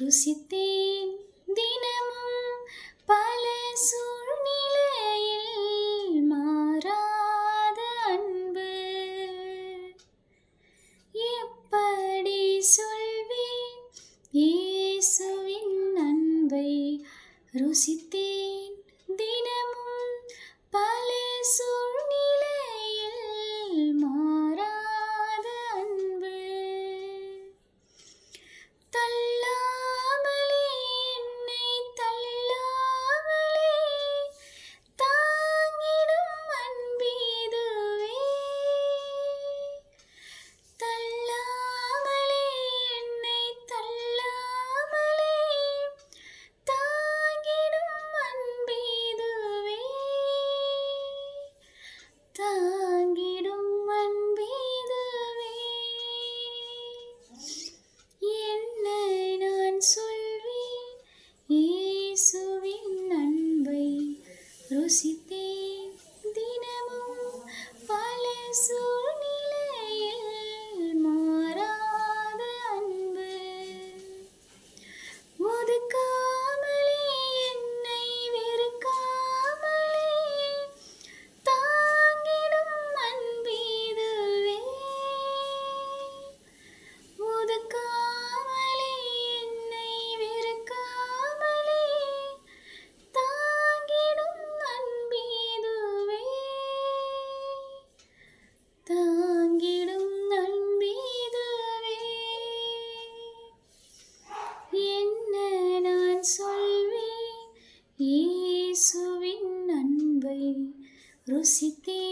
ருசித்தேன். தினமும் பல சூழ்நிலையில் மாறாத அன்பு. எப்படி சொல்வேன்? இயேசுவின் அன்பை ருசித்தேன். தினமும் பல அன்பை ருசித்தேன் தினமும் பல சூ Trouxe-te